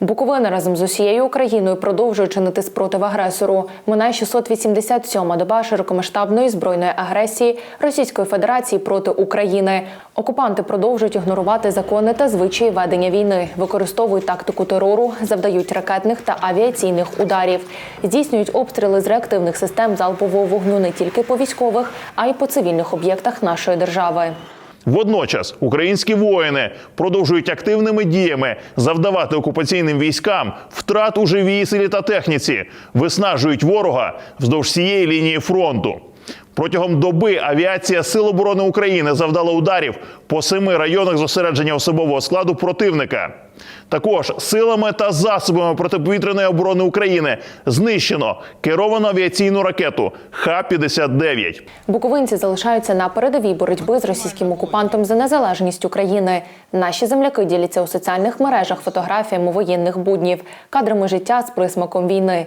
Буковина разом з усією Україною продовжує чинити спротив агресору. Минає 687-ма доба широкомасштабної збройної агресії Російської Федерації проти України. Окупанти продовжують ігнорувати закони та звичаї ведення війни, використовують тактику терору, завдають ракетних та авіаційних ударів, здійснюють обстріли з реактивних систем залпового вогню не тільки по військових, а й по цивільних об'єктах нашої держави. Водночас українські воїни продовжують активними діями завдавати окупаційним військам втрат у живій силі та техніці, виснажують ворога вздовж всієї лінії фронту. Протягом доби авіація Сил оборони України завдала ударів по семи районах зосередження особового складу противника. Також силами та засобами протиповітряної оборони України знищено керовану авіаційну ракету Х-59. Буковинці залишаються на передовій боротьби з російським окупантом за незалежність України. Наші земляки діляться у соціальних мережах фотографіями воєнних буднів, кадрами життя з присмаком війни.